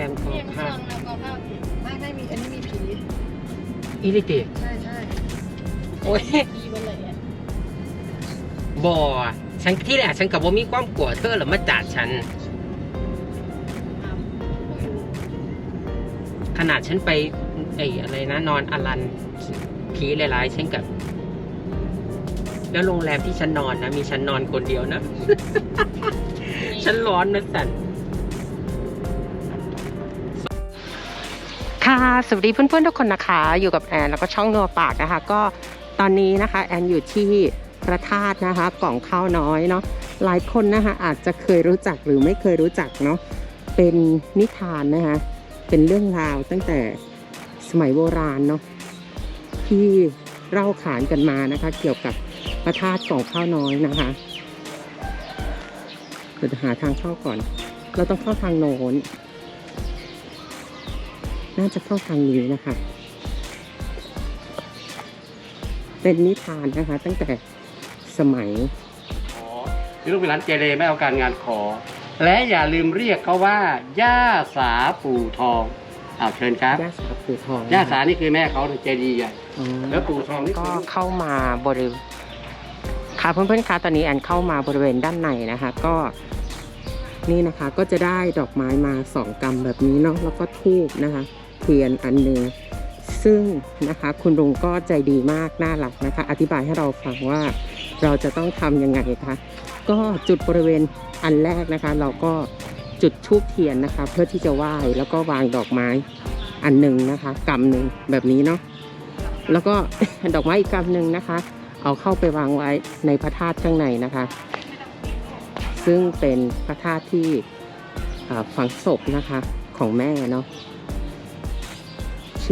กองข้าวโรงแรมคอเรียกข้าเมืองแล้วก็ข้าวไม่ไม่มีอันนี้มีผีอิลิติใช่ใช่โอ้ยดีไปเลยอะบ่อะฉันที่แรกฉันกับว่ามีความกลัวเธอหรือมาจัดฉัน ขนาดฉันไปไอ้อะไรนะนอนอลันผีหลายๆฉันกับ แล้วโรงแรมที่ฉันนอนนะ มีฉันนอนคนเดียวนะ ฉันร้อนนะสัน ค่ะ สวัสดีเพื่อนๆทุกคนนะคะ อยู่กับแอนแล้วก็ช่องนัวปากนะคะ ก็ตอนนี้นะคะ แอนอยู่ที่พระธาตุนะคะกล่องข้าวน้อยเนาะหลายคนนะคะอาจจะเคยรู้จักหรือไม่เคยรู้จักเนาะเป็นนิทานนะคะเป็นเรื่องราวตั้งแต่สมัยโบราณเนาะที่เล่าขานกันมานะคะ เกี่ยวกับพระธาตุกล่องข้าวน้อยนะคะเราจะหาทางเข้าก่อน เราต้องเข้าทางโน้น น่าจะเข้าทางนี้นะคะ เป็นนิทานนะคะ ตั้งแต่สมัยขอที่ลูกเป็นร้านเจเรไม่เอาการงานขอ และอย่าลืมเรียกเขาว่า ย่าสาปู่ทองอ้าวเชิญครับ ย่าสาปู่ทองย่าสานี่คือแม่เขาเจดีย์ใหญ่อ๋อแล้วปู่ทองนี่ก็คือเข้ามาบริเวณค่ะเพื่อนๆคะตอนนี้แอนเข้ามาบริเวณด้านในนะคะ ก็นี่นะคะก็จะได้ดอกไม้มาสองกำแบบนี้เนาะแล้วก็ทูบนะคะ เทียนอันหนึ่งซึ่งนะคะคุณลุงก็ใจดีมากน่ารักนะคะ อธิบายให้เราฟังว่าเราจะต้องทำยังไงคะก็จุดบริเวณอันแรกนะคะ เราก็จุดทูบเทียนนะคะ เพื่อที่จะไหว้แล้วก็วางดอกไม้อันหนึ่งนะคะกำหนึ่งแบบนี้เนาะแล้วก็ดอกไม้อีกกำหนึ่งนะคะ เอาเข้าไปวางไว้ในพระธาตุข้างในนะคะ ซึ่งเป็นพระธาตุที่ฝังศพนะคะของแม่เนาะ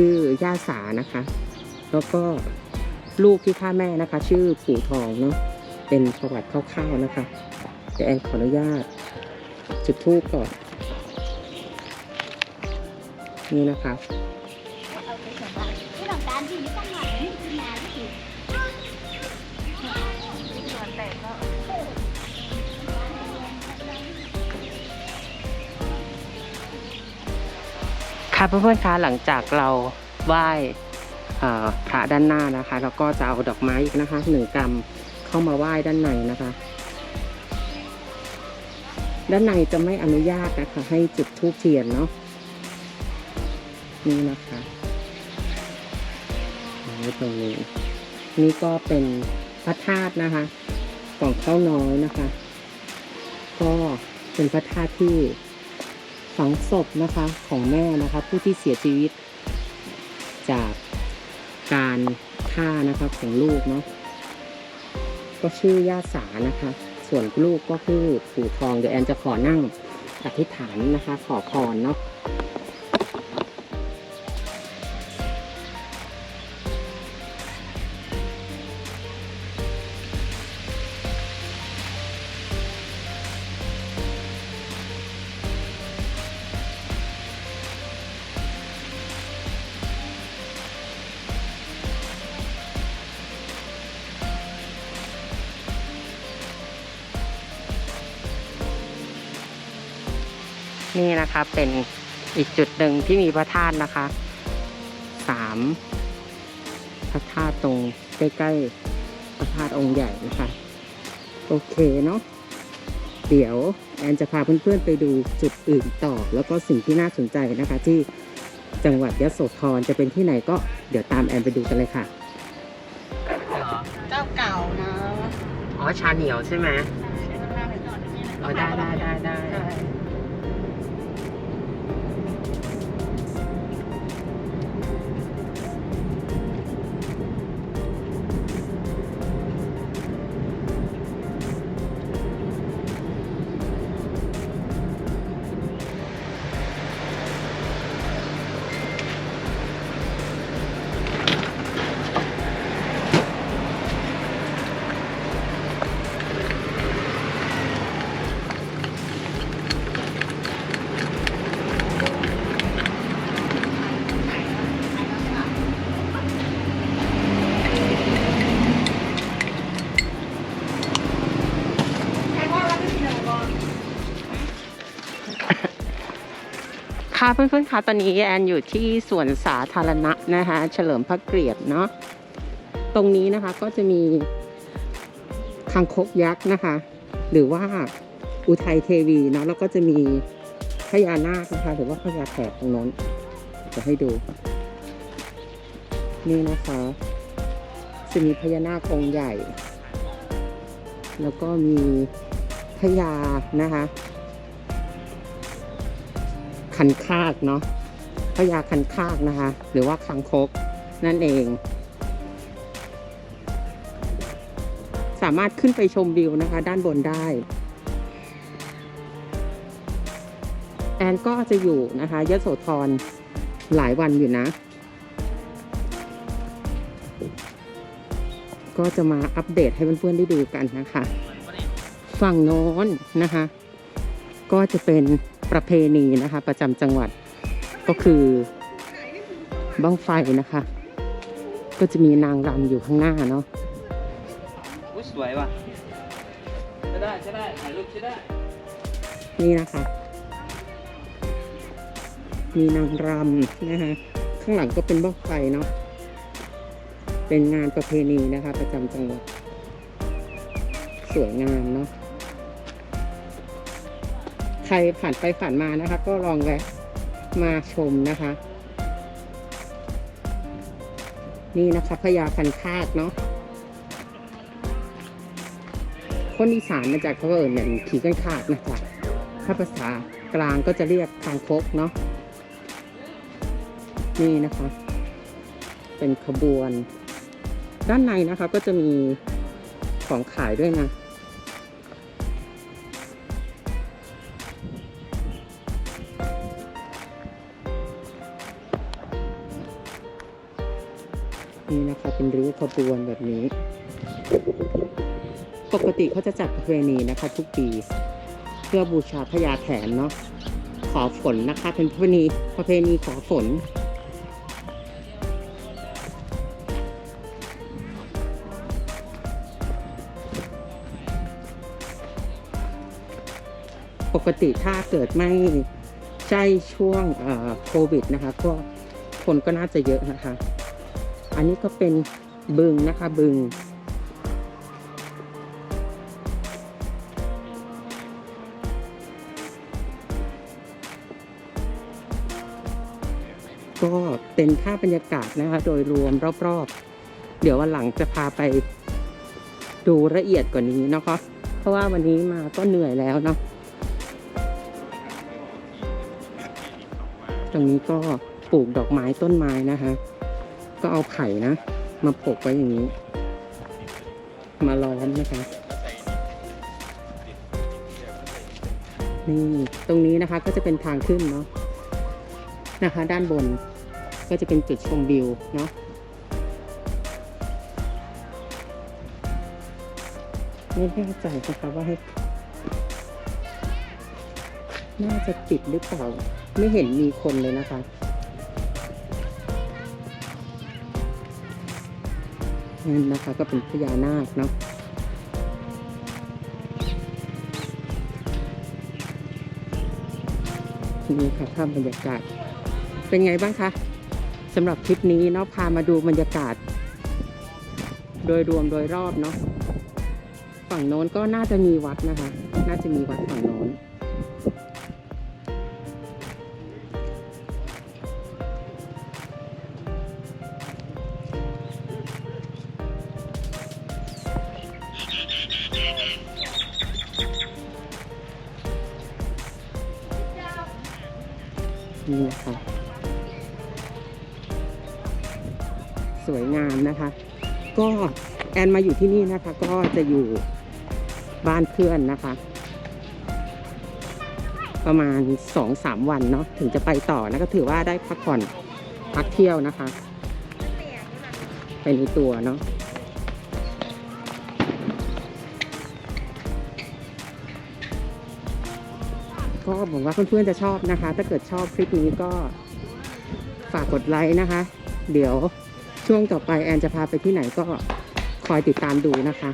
ชื่อย่าสานะคะ แล้วก็ลูกที่ฆ่าแม่นะคะ ชื่อปู่ทองเนาะเป็นประวัติคร่าวๆนะคะเดี๋ยวแอนขออนุญาต จุดธูปก่อนนี่นะคะที่ต้องการที่นี่ต้องหน่นี่คืองานที่ ค่ะเพื่อนๆคะหลังจากเราไหว้พระด้านหน้านะคะแล้วก็จะเอาดอกไม้อีกนะคะหนึ่งกำเข้ามาไหว้ด้านในนะคะ ด้านในจะไม่อนุญาตนะคะ ให้จุดธูปเทียนเนาะนี่นะคะตรงนี้นี่ก็เป็นพระธาตุนะคะกล่องข้าวน้อยนะคะ ก็เป็นพระธาตุที่ ฝังศพนะคะของแม่นะคะผู้ที่เสียชีวิต จากการฆ่านะคะของลูกเนาะก็ชื่อย่าสานะคะ ส่วนลูกก็คือปู่ทองเดี๋ยวแอนจะขอนั่งอธิษฐานนะคะ ขอพรเนาะ นี่นะคะเป็นอีกจุดหนึ่งที่มีพระธาตุนะคะสามพระธาตุตรงใกล้ๆพระธาตุองค์ใหญ่นะคะ โอเคเนาะเดี๋ยวแอนจะพาเพื่อนๆไปดูจุดอื่นต่อ แล้วก็สิ่งที่น่าสนใจนะคะ ที่จังหวัดยโสธรจะเป็นที่ไหนก็เดี๋ยวตามแอนไปดูกันเลยค่ะเจ้าเก่านะอ๋อชาเหนียวใช่ไหมใช้เวลาไปจอดอย่างนี้นะอ๋อได้ได้ได้ได้ ค่ะเพื่อนๆคะตอนนี้แอนอยู่ที่สวนสาธารณะนะคะเฉลิมพระเกียรติเนาะตรงนี้นะคะก็จะมีคางคกยักษ์นะคะ หรือว่าอุทัยเทวีเนาะแล้วก็จะมีพญานาคนะคะหรือว่าพญาแถบตรงโน้นจะให้ดูนี่นะคะจะมีพญานาคองค์ใหญ่ แล้วก็มีพญานะคะ คันคากเนาะพญาคันคากนะคะ หรือว่าคังคกนั่นเอง สามารถขึ้นไปชมวิวนะคะ ด้านบนได้ แอนก็จะอยู่นะคะยโสธรหลายวันอยู่นะ ก็จะมาอัปเดตให้เพื่อนๆได้ดูกันนะคะ ฝั่งโน้นนะคะ ก็จะเป็น ประเพณีนะคะ ประจำจังหวัดก็คือบ้องไฟนะคะ ก็จะมีนางรำอยู่ข้างหน้าเนาะอุ๊ยสวยว่ะใช่ได้ใช่ได้ถ่ายรูปใช่ได้ นี่นะคะ มีนางรำนะคะข้างหลังก็เป็นบ้องไฟเนาะเป็นงานประเพณีนะคะ ประจำจังหวัดสวยงามเนาะ ใครผ่านไปผ่านมานะคะ ก็ลองแวะมาชมนะคะ นี่นะคะพญาคันคากเนาะคนอีสานมาจากเขาเอิญเนี่ยขี่กันขาดนะจ๊ะถ้าภาษากลางก็จะเรียกคางคกเนาะนี่นะคะ เป็นขบวน ด้านในนะคะก็จะมีของขายด้วยนะ นี่นะคะเป็นริ้วขบวนแบบนี้ ปกติเขาจะจัดประเพณีนะคะ ทุกปีเพื่อบูชาพญาแถนเนาะขอฝนนะคะ เป็นประเพณีประเพณีขอฝนปกติถ้าเกิดไม่ใช่ช่วงโควิดนะคะก็คนก็น่าจะเยอะนะคะ อันนี้ก็เป็นบึงนะคะบึง ก็เป็นภาพบรรยากาศนะคะ โดยรวมรอบๆ เดี๋ยววันหลังจะพาไปดูละเอียดกว่านี้นะคะ เพราะว่าวันนี้มาก็เหนื่อยแล้วเนาะตรงนี้ก็ปลูกดอกไม้ต้นไม้นะคะ ก็เอาไผ่นะ มาปกไว้อย่างนี้ มาล้อมนะคะนี่ตรงนี้นะคะก็จะเป็นทางขึ้นเนาะนะคะ ด้านบนก็จะเป็นจุดชมวิวเนาะไม่แน่ใจนะคะว่าให้น่าจะปิดหรือเปล่า ไม่เห็นมีคนเลยนะคะ นั่นนะคะก็เป็นพญานาคเนาะนี่ค่ะภาพบรรยากาศ เป็นไงบ้างคะสำหรับทริปนี้เนาะพามาดูบรรยากาศ โดยรวมโดยรอบเนาะฝั่งโน้นก็น่าจะมีวัดนะคะ น่าจะมีวัดฝั่งโน้น นี่นะคะสวยงามนะคะ ก็แอนมาอยู่ที่นี่นะคะ ก็จะอยู่บ้านเพื่อนนะคะ ประมาณสองสามวันเนาะถึงจะไปต่อนะก็ถือว่าได้พักผ่อนพักเที่ยวนะคะ ไปในตัวเนาะ ก็หวังว่าเพื่อนๆจะชอบนะคะ ถ้าเกิดชอบคลิปนี้ก็ฝากกดไลค์นะคะ เดี๋ยวช่วงต่อไปแอนจะพาไปที่ไหนก็คอยติดตามดูนะคะ